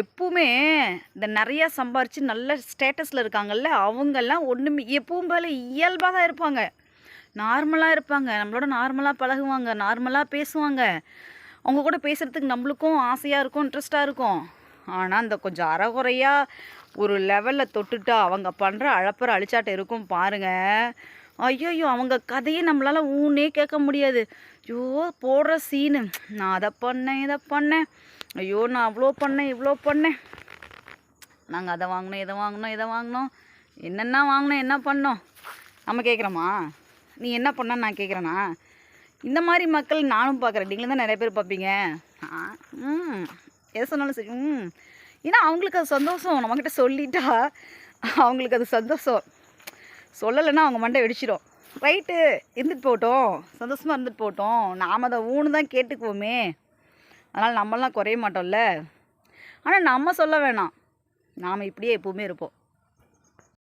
எப்பவுமே இந்த நிறையா சம்பாரித்து நல்ல ஸ்டேட்டஸில் இருக்காங்கல்ல அவங்கெல்லாம் ஒன்றுமே எப்பவும் போல இயல்பாக தான் இருப்பாங்க. நார்மலாக இருப்பாங்க. நம்மளோட நார்மலாக பழகுவாங்க. நார்மலாக பேசுவாங்க. அவங்க கூட பேசுகிறதுக்கு நம்மளுக்கும் ஆசையாக இருக்கும் இன்ட்ரெஸ்ட்டாக இருக்கும். ஆனால் அந்த கொஞ்சம் அறகுறையாக ஒரு லெவலில் தொட்டுட்டா அவங்க பண்ணுற அழப்பற அழிச்சாட்டம் இருக்கும் பாருங்க. ஐயோ அவங்க கதையை நம்மளால் ஊனே கேட்க முடியாது. ஐயோ போடுற சீனு நான் அதை பண்ணேன் இதை பண்ணேன். ஐயோ நான் அவ்வளோ பண்ணேன் இவ்வளோ பண்ணேன். நாங்கள் அதை வாங்கினோம் இதை வாங்கினோம் இதை வாங்கினோம். என்னென்ன வாங்கினோம் என்ன பண்ணோம்? நம்ம கேட்குறோமா? நீ என்ன பண்ண நான் கேட்குறேனா? இந்த மாதிரி மக்கள் நானும் பார்க்குறேன். நீங்களும் தான் நிறைய பேர் பார்ப்பீங்க. ம். எதை சொன்னாலும் சரி ம். ஏன்னா அவங்களுக்கு அது சந்தோஷம். நம்மக்கிட்ட சொல்லிட்டா அவங்களுக்கு அது சந்தோஷம். சொல்லலைன்னா அவங்க மண்டை வெடிச்சிடும் ரைட்டு இருந்துட்டு போகட்டும். சந்தோஷமாக இருந்துட்டு போகட்டும். நாம் அதை ஊனு தான் கேட்டுக்குவோமே. அதனால் நம்மளாம் குறைய மாட்டோம்ல. ஆனால் நம்ம சொல்ல வேணாம். நாம் இப்படியே எப்போவுமே இருப்போம்.